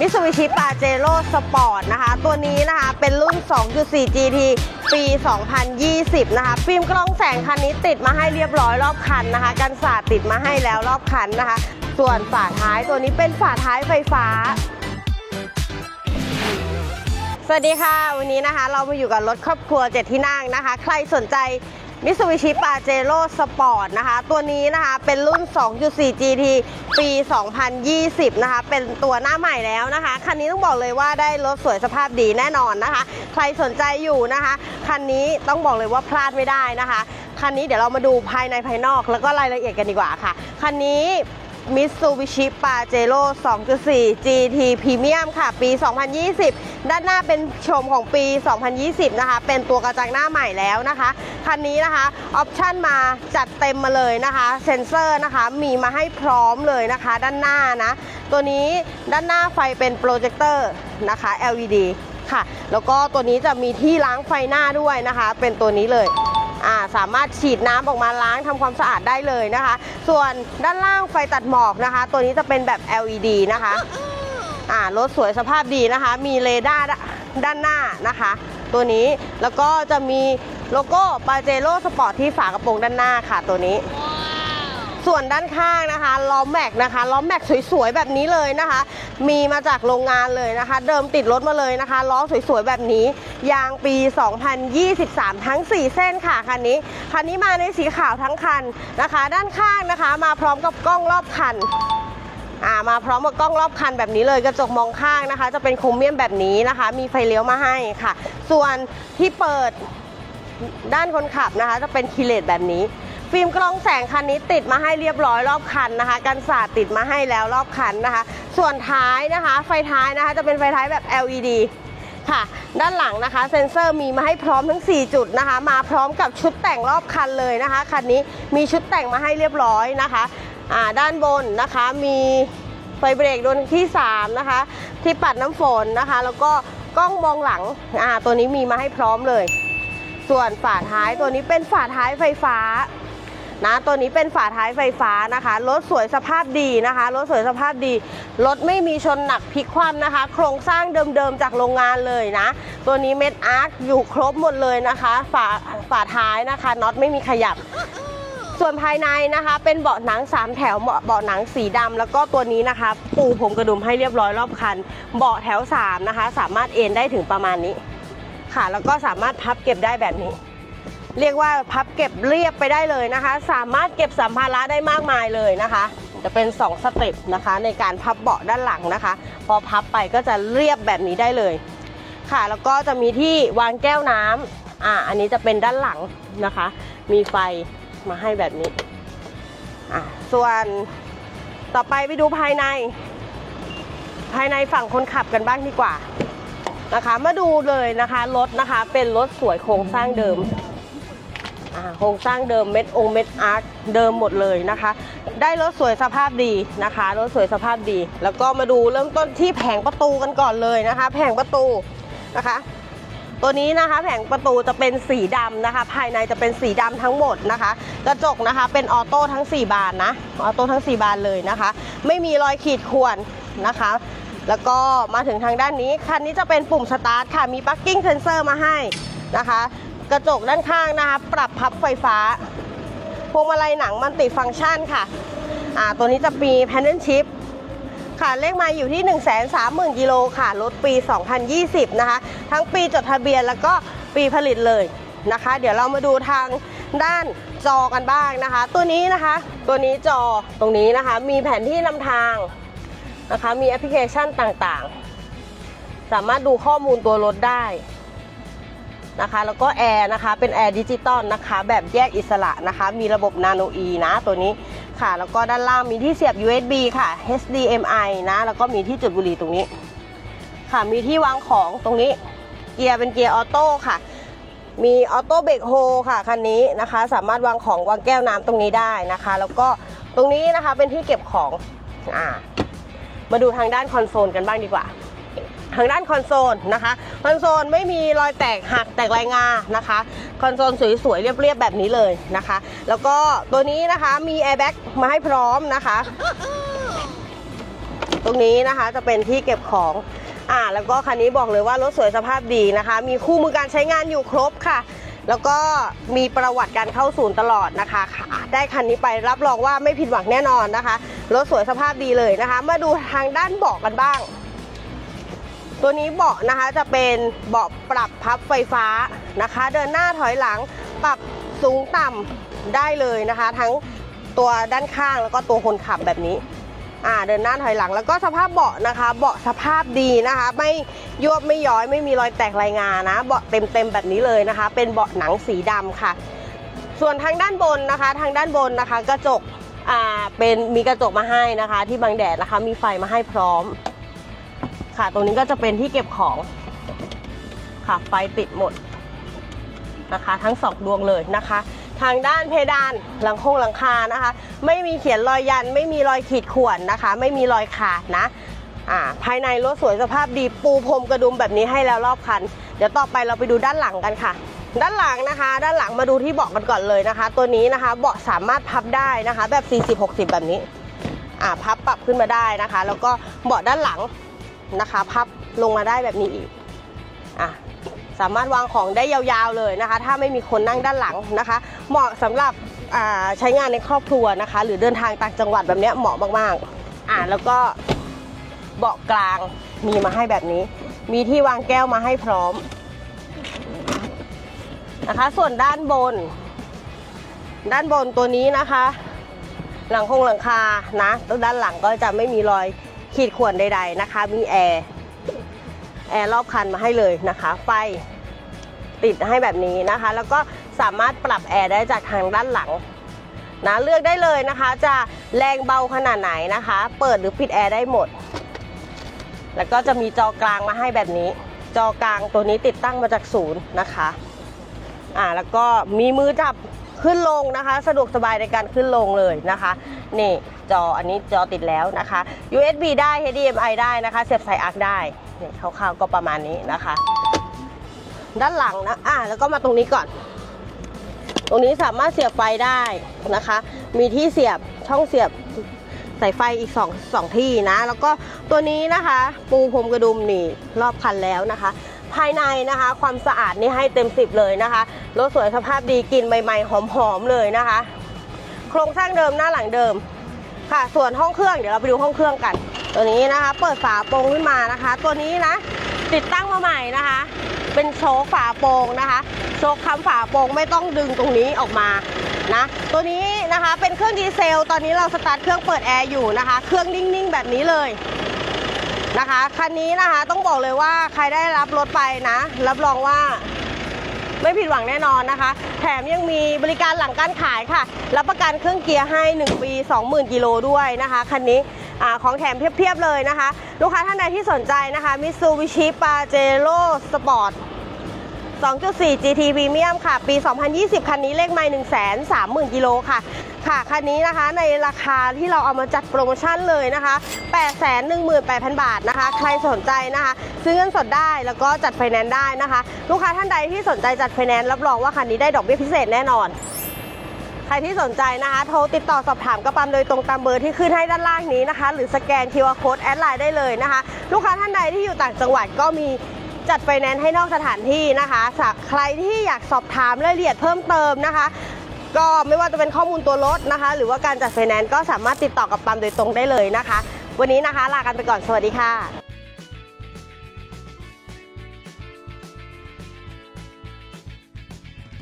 มิ t ซูบิชิปาเจโร่สปอร์ตนะคะ ตัวนี้นะคะเป็นรุ่น 2.4 GT ปี 2020 นะคะ ฟิล์มกล้องแสงคันนี้ติดมาให้เรียบร้อยรอบคันนะคะ กันสาดติดมาให้แล้วรอบคันนะคะ ส่วนฝาท้ายตัวนี้เป็นฝาท้ายไฟฟ้าสวัสดีค่ะ วันนี้นะคะเรามาอยู่กับรถครอบครัว7ที่นั่งนะคะ ใครสนใจ มิ t ซูบิชิปาเจโร่สปอร์ตนะคะ ตัวนี้นะคะเป็นรุ่น 2.4 GT ปี 2020 นะคะ เป็นตัวหน้าใหม่แล้วนะคะ คันนี้ต้องบอกเลยว่าได้รถสวยสภาพดีแน่นอนนะคะ ใครสนใจอยู่นะคะ คันนี้ต้องบอกเลยว่าพลาดไม่ได้นะคะ คันนี้เดี๋ยวเรามาดูภายในภายนอกแล้วก็รายละเอียดกันดีกว่าค่ะ คันนี้ มิ t ซูบิชิปาเจโร่2.4 GT Premium ค่ะ ปี 2020 ด้านหน้าเป็นชมของปี 2020 นะคะ เป็นตัวกระจังหน้าใหม่แล้วนะคะ คันนี้นะคะ ออปชั่นมาจัดเต็มมาเลยนะคะ เซ็นเซอร์นะคะ มีมาให้พร้อมเลยนะคะ ด้านหน้านะ ตัวนี้ด้านหน้าไฟเป็นโปรเจคเตอร์นะคะ LED ค่ะ แล้วก็ตัวนี้จะมีที่ล้างไฟหน้าด้วยนะคะ เป็นตัวนี้เลย สามารถฉีดน้ำออกมาล้างทำความสะอาดได้เลยนะคะ ส่วนด้านล่างไฟตัดหมอกนะคะ ตัวนี้จะเป็นแบบ LED นะคะอ่ารถสวยสภาพดีนะคะ มีเรดาร์ด้านหน้านะคะ ตัวนี้แล้วก็จะมีโลโก้ปาเจโร่สปอร์ตที่ฝากระโปรงด้านหน้าค่ะตัวนี้ ส่วนด้านข้างนะคะล้อแม็กนะคะล้อแม็กสวยๆแบบนี้เลยนะคะ มีมาจากโรงงานเลยนะคะ เดิมติดรถมาเลยนะคะล้อสวยๆแบบนี้ ยางปี 2023 ทั้ง 4 เส้นค่ะคันนี้คันนี้มาในสีขาวทั้งคันนะคะ ด้านข้างนะคะ มาพร้อมกับกล้องรอบคันอ่ามาพร้อมกับกล้องรอบคันแบบนี้เลยกระจกมองข้างนะคะ จะเป็นโครเมียมแบบนี้นะคะ มีไฟเลี้ยวมาให้ค่ะ ส่วนที่เปิดด้านคนขับนะคะ จะเป็นคีเลตแบบนี้ ฟิล์มกล้องแสงคันนี้ติดมาให้เรียบร้อยรอบคันนะคะ กันสาดติดมาให้แล้วรอบคันนะคะ ส่วนท้ายนะคะ ไฟท้ายนะคะจะเป็นไฟท้ายแบบ LED ค่ะ ด้านหลังนะคะ เซ็นเซอร์มีมาให้พร้อมทั้ง 4 จุดนะคะ มาพร้อมกับชุดแต่งรอบคันเลยนะคะคันนี้มีชุดแต่งมาให้เรียบร้อยนะคะอ่าด้านบนนะคะมีไฟเบรกดวงที่ 3 นะคะ ที่ปัดน้ำฝนนะคะ แล้วก็กล้องมองหลังตัวนี้มีมาให้พร้อมเลย ส่วนฝาท้ายตัวนี้เป็นฝาท้ายไฟฟ้า นะตัวนี้เป็นฝาท้ายไฟฟ้านะคะรถสวยสภาพดีนะคะรถสวยสภาพดีรถไม่มีชนหนักพลิกคว่ำนะคะ โครงสร้างเดิมๆจากโรงงานเลยนะ ตัวนี้เม็ดอาร์คอยู่ครบหมดเลยนะคะ ฝาฝาท้ายนะคะน็อตไม่มีขยับส่วนภายในนะคะ เป็นเบาะหนัง 3 แถวเบาะเบาะหนังสีดำแล้วก็ตัวนี้นะคะ ปูผมกระดุมให้เรียบร้อยรอบคัน เบาะแถว 3 นะคะ สามารถเอนได้ถึงประมาณนี้ ค่ะ แล้วก็สามารถพับเก็บได้แบบนี้ เรียกว่าพับเก็บเรียบไปได้เลยนะคะ สามารถเก็บสัมภาระได้มากมายเลยนะคะ จะเป็น 2 สเต็ปนะคะ ในการพับเบาะด้านหลังนะคะ พอพับไปก็จะเรียบแบบนี้ได้เลย ค่ะแล้วก็จะมีที่วางแก้วน้ำอ่าอันนี้จะเป็นด้านหลังนะคะ มีไฟมาให้แบบนี้อ่าส่วนต่อไปไปดูภายใน ภายในฝั่งคนขับกันบ้างดีกว่านะคะ มาดูเลยนะคะรถนะคะเป็นรถสวยโครงสร้างเดิม โครงสร้างเดิมเม็ดองเม็ดอาร์คเดิมหมดเลยนะคะ ได้รถสวยสภาพดีนะคะรถสวยสภาพดี แล้วก็มาดูเริ่มต้นที่แผงประตูกันก่อนเลยนะคะ แผงประตูนะคะตัวนี้นะคะแผงประตูจะเป็นสีดำนะคะ ภายในจะเป็นสีดำทั้งหมดนะคะ กระจกนะคะเป็นออโต้ทั้ง 4 บานนะออโต้ทั้ง 4 บานเลยนะคะ ไม่มีรอยขีดข่วนนะคะ แล้วก็มาถึงทางด้านนี้คันนี้จะเป็นปุ่มสตาร์ทค่ะมีปักกิ้งเซนเซอร์มาให้นะคะ กระจกด้านข้างนะคะปรับพับไฟฟ้าพวงมาลัยหนังมันติฟังก์ชันค่ะอ่าตัวนี้จะมีแพนเดิลชิพค่ะเลขไมาอยู่ที่ 1 3 0 0 0 0กิโลค่ะรถปี 2020 นะคะ ทั้งปีจดทะเบียนแล้วก็ปีผลิตเลยนะคะ เดี๋ยวเรามาดูทางด้านจอกันบ้างนะคะ ตัวนี้นะคะ ตัวนี้จอตรงนี้นะคะ มีแผนที่นำทางนะคะ มีแอปพลิเคชันต่างๆ สามารถดูข้อมูลตัวรถได้ นะคะ แล้วก็แอร์นะคะ เป็นแอร์ดิจิตอลนะคะ แบบแยกอิสระนะคะ มีระบบ Nano E นะตัวนี้ค่ะ แล้วก็ด้านล่างมีที่เสียบ USB ค่ะ HDMI นะ แล้วก็มีที่จุดบุหรี่ตรงนี้ ค่ะ มีที่วางของตรงนี้ เกียร์เป็นเกียร์ออโต้ค่ะ มีออโต้เบรกโฮค่ะคันนี้นะคะ สามารถวางของวางแก้วน้ำตรงนี้ได้นะคะ แล้วก็ตรงนี้นะคะเป็นที่เก็บของ อ่า มาดูทางด้านคอนโซลกันบ้างดีกว่า ทางด้านคอนโซลนะคะ คอนโซลไม่มีรอยแตกหักแตกลายงานะคะ คอนโซลสวยๆเรียบๆแบบนี้เลยนะคะ แล้วก็ตัวนี้นะคะมีแอร์แบ็กมาให้พร้อมนะคะ ตรงนี้นะคะจะเป็นที่เก็บของอ่าแล้วก็คันนี้บอกเลยว่ารถสวยสภาพดีนะคะ มีคู่มือการใช้งานอยู่ครบค่ะ แล้วก็มีประวัติการเข้าศูนย์ตลอดนะคะค่ะได้คันนี้ไปรับรองว่าไม่ผิดหวังแน่นอนนะคะรถสวยสภาพดีเลยนะคะ มาดูทางด้านเบาะกันบ้าง ตัวนี้เบาะนะคะจะเป็นเบาะปรับพับไฟฟ้านะคะ เดินหน้าถอยหลังปรับสูงต่ำได้เลยนะคะ ทั้งตัวด้านข้างแล้วก็ตัวคนขับแบบนี้อ่าเดินหน้าถอยหลังแล้วก็สภาพเบาะนะคะ เบาะสภาพดีนะคะ ไม่ยวบไม่ย้อยไม่มีรอยแตกรายงานนะ เบาะเต็มๆแบบนี้เลยนะคะ เป็นเบาะหนังสีดำค่ะ ส่วนทางด้านบนนะคะ ทางด้านบนนะคะ กระจกอ่าเป็นมีกระจกมาให้นะคะ ที่บังแดดนะคะ มีไฟมาให้พร้อม ค่ะ ตรงนี้ก็จะเป็นที่เก็บของค่ะไฟติดหมดนะคะ ทั้งสองดวงเลยนะคะ ทางด้านเพดานหลังโคงหลังคานะคะ ไม่มีเขียนรอยยัน ไม่มีรอยขีดข่วนนะคะ ไม่มีรอยขาดนะอ่าภายในรถสวยสภาพดีปูพรมกระดุมแบบนี้ให้แล้วรอบคัน เดี๋ยวต่อไปเราไปดูด้านหลังกันค่ะ ด้านหลังนะคะ ด้านหลังมาดูที่เบาะกันก่อนเลยนะคะ ตัวนี้นะคะเบาะสามารถพับได้นะคะ แบบ 40-60 แบบนี้อ่าพับปรับขึ้นมาได้นะคะ แล้วก็เบาะด้านหลัง นะคะ พับลงมาได้แบบนี้อีกอะสามารถวางของได้ยาวๆเลยนะคะ ถ้าไม่มีคนนั่งด้านหลังนะคะ เหมาะสำหรับใช้งานในครอบครัวนะคะ หรือเดินทางต่างจังหวัดแบบเนี้ยเหมาะมากๆอะแล้วก็เบาะกลางมีมาให้แบบนี้ มีที่วางแก้วมาให้พร้อมนะคะ ส่วนด้านบน ด้านบนตัวนี้นะคะ หลังคงหลังคานะแล้วด้านหลังก็จะไม่มีรอย ขีดข่วนใด ๆนะคะ มีแอร์แอร์รอบคันมาให้เลยนะคะ ไฟติดให้แบบนี้นะคะ แล้วก็สามารถปรับแอร์ได้จากทางด้านหลังนะเลือกได้เลยนะคะ จะแรงเบาขนาดไหนนะคะ เปิดหรือปิดแอร์ได้หมด แล้วก็จะมีจอกลางมาให้แบบนี้ จอกลางตัวนี้ติดตั้งมาจากศูนย์นะคะ อ่าแล้วก็มีมือจับ ขึ้นลงนะคะ สะดวกสบายในการขึ้นลงเลยนะคะ นี่จออันนี้จอติดแล้วนะคะ USB ได้ HDMI ได้นะคะ เสียบสายอาร์คได้นี่คร่าวๆก็ประมาณนี้นะคะ ด้านหลังนะอ่าแล้วก็มาตรงนี้ก่อน ตรงนี้สามารถเสียบไฟได้นะคะ มีที่เสียบช่องเสียบสายไฟอีก2องสองที่นะ แล้วก็ตัวนี้นะคะ ปูพรมกระดุมนี่รอบคันแล้วนะคะ ภายในนะคะ ความสะอาดนี่ให้เต็มสิบเลยนะคะรถสวยสภาพดีกลิ่นใหม่ๆหอมๆเลยนะคะ โครงสร้างเดิมหน้าหลังเดิม ค่ะ ส่วนห้องเครื่องเดี๋ยวเราไปดูห้องเครื่องกัน ตัวนี้นะคะ เปิดฝาโปรงขึ้นมานะคะ ตัวนี้นะติดตั้งมาใหม่นะคะ เป็นโชคฝาโปรงนะคะโชคคำฝาโปรงไม่ต้องดึงตรงนี้ออกมานะตัวนี้นะคะเป็นเครื่องดีเซล ตอนนี้เราสตาร์ทเครื่องเปิดแอร์อยู่นะคะ เครื่องนิ่งๆ แบบนี้เลย นะคะคันนี้นะคะต้องบอกเลยว่าใครได้รับรถไปนะ รับรองว่าไม่ผิดหวังแน่นอนนะคะ แถมยังมีบริการหลังการขายค่ะ รับประกันเครื่องเกียร์ให้ 1 ปี 20,000 กิโลด้วยนะคะคันนี้อของแถมเพียบๆเลยนะคะ ลูกค้าท่านใดที่สนใจนะคะ Mitsubishi Pajero Sport 2.4 GT Premium ค่ะ ปี 2020 คันนี้เลขไมล์130,000 กิโลค่ะ ค่ะคันนี้นะคะในราคาที่เราเอามาจัดโปรโมชั่นเลยนะคะ 818,000 บาทนะคะ ใครสนใจนะคะ ซื้อเงินสดได้แล้วก็จัดไฟแนนซ์ได้นะคะ ลูกค้าท่านใดที่สนใจจัดไฟแนนซ์รับรองว่าคันนี้ได้ดอกเบี้ยพิเศษแน่นอนใครที่สนใจนะคะ โทรติดต่อสอบถามกระปั๊มโดยตรงตามเบอร์ที่ขึ้นให้ด้านล่างนี้นะคะ หรือสแกน QR Code แอดไลน์ได้เลยนะคะ ลูกค้าท่านใดที่อยู่ต่างจังหวัดก็มีจัดไฟแนนซ์ให้นอกสถานที่นะคะสะใครที่อยากสอบถามรายละเอียดเพิ่มเติมนะคะ ก็ไม่ว่าจะเป็นข้อมูลตัวรถนะคะ หรือว่าการจัดไฟแนนซ์ก็สามารถติดต่อกับปั๊มโดยตรงได้เลยนะคะ วันนี้นะคะลากันไปก่อนสวัสดีค่ะ